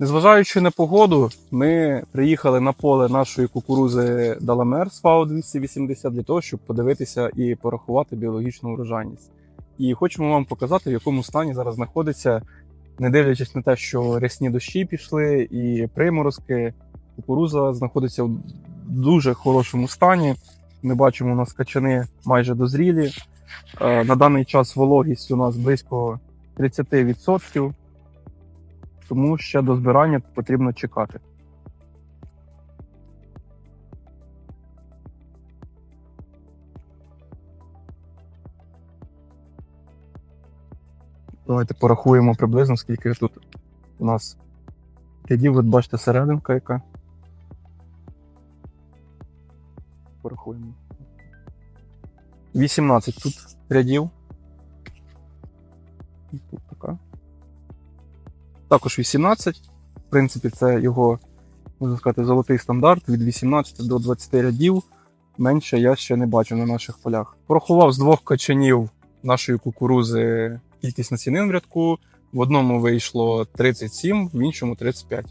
Незважаючи на погоду, ми приїхали на поле нашої кукурузи Даламер з ФАО 280 для того, щоб подивитися і порахувати біологічну урожайність. І хочемо вам показати, в якому стані зараз знаходиться, не дивлячись на те, що рясні дощі пішли і приморозки, кукуруза знаходиться в дуже хорошому стані. Ми бачимо, у нас качани майже дозрілі. Е, На даний час вологість у нас близько 30%, тому ще до збирання потрібно чекати. Давайте порахуємо приблизно, скільки тут у нас рядів. От бачите, серединка яка. Порахуємо. 18 тут рядів. І Тут така. Також 18. В принципі, це його, можна сказати, золотий стандарт від 18 до 20 рядів. Менше я ще не бачу на наших полях. Порахував з двох качанів нашої кукурузи кількість насінин в рядку. В одному вийшло 37, в іншому 35.